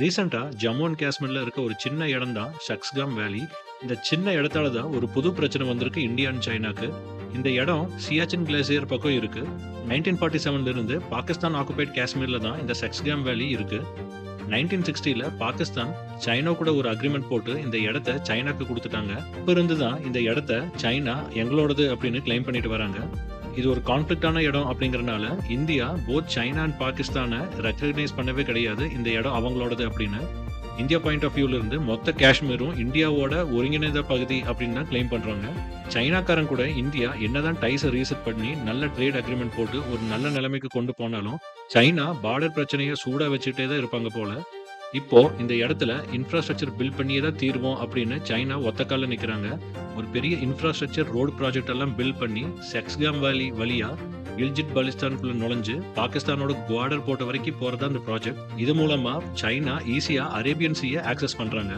ரீசெண்டாக ஜம்மு அண்ட் காஷ்மீரில் இருக்க ஒரு சின்ன இடம் தான் ஷக்ஸ்காம் வேலி இந்த சின்ன இடத்தால தான் ஒரு புது பிரச்சனை வந்திருக்கு இந்தியா அண்ட் சைனாக்கு இந்த இடம் சியாச்சின் கிளேசியர் பக்கம் இருக்கு. நைன்டீன் ஃபார்ட்டி செவன்லேருந்து பாகிஸ்தான் ஆக்குபைட் காஷ்மீரில் தான் இந்த சக்ஸ்காம் வேலி இருக்கு. நைன்டீன் சிக்ஸ்டியில் பாகிஸ்தான் சைனா கூட ஒரு அக்ரிமெண்ட் போட்டு இந்த இடத்த சைனாக்கு கொடுத்துட்டாங்க. இப்போ இருந்து தான் இந்த இடத்த சைனா எங்களோடது அப்படின்னு கிளைம் பண்ணிட்டு வராங்க. இது ஒரு கான்ஃபிளிக்டான இடம் அப்படிங்கறனால இந்தியா போத் சைனா அண்ட் பாகிஸ்தானை ரெக்கக்னைஸ் பண்ணவே கிடையாது இந்த இடம் அவங்களோடது அப்படின்னு. இந்தியா பாயிண்ட் ஆஃப் வியூல இருந்து மொத்த காஷ்மீரும் இந்தியாவோட ஒருங்கிணைந்த பகுதி அப்படின்னு தான் கிளைம் பண்றாங்க. சைனாக்காரன் கூட இந்தியா என்னதான் டைஸை ரீசெட் பண்ணி நல்ல ட்ரேட் அக்ரிமெண்ட் போட்டு ஒரு நல்ல நிலைமைக்கு கொண்டு போனாலும் சைனா பார்டர் பிரச்சனையை சூடா வச்சுட்டே தான் இருப்பாங்க போல. இப்போ இந்த இடத்துல இன்ஃப்ராஸ்ட்ரக்சர் பில்ட் பண்ணியே தான் தீர்வோம் அப்படின்னு சைனா ஒத்தக்கால நிற்கிறாங்க ஒரு பெரிய இன்ஃப்ராஸ்ட்ரக்சர் ரோடு ப்ராஜெக்ட் எல்லாம் பில்ட் பண்ணி செக்ஸ்காம் வேலி வழியா கில்ஜிட் பாலிஸ்தானுக்குள்ள நுழைஞ்சு பாகிஸ்தானோட குவார்டர் போட்ட வரைக்கும் போறதா அந்த ப்ராஜெக்ட் இது மூலமா சைனா ஈஸியா அரேபியன் சீயை ஆக்சஸ் பண்றாங்க.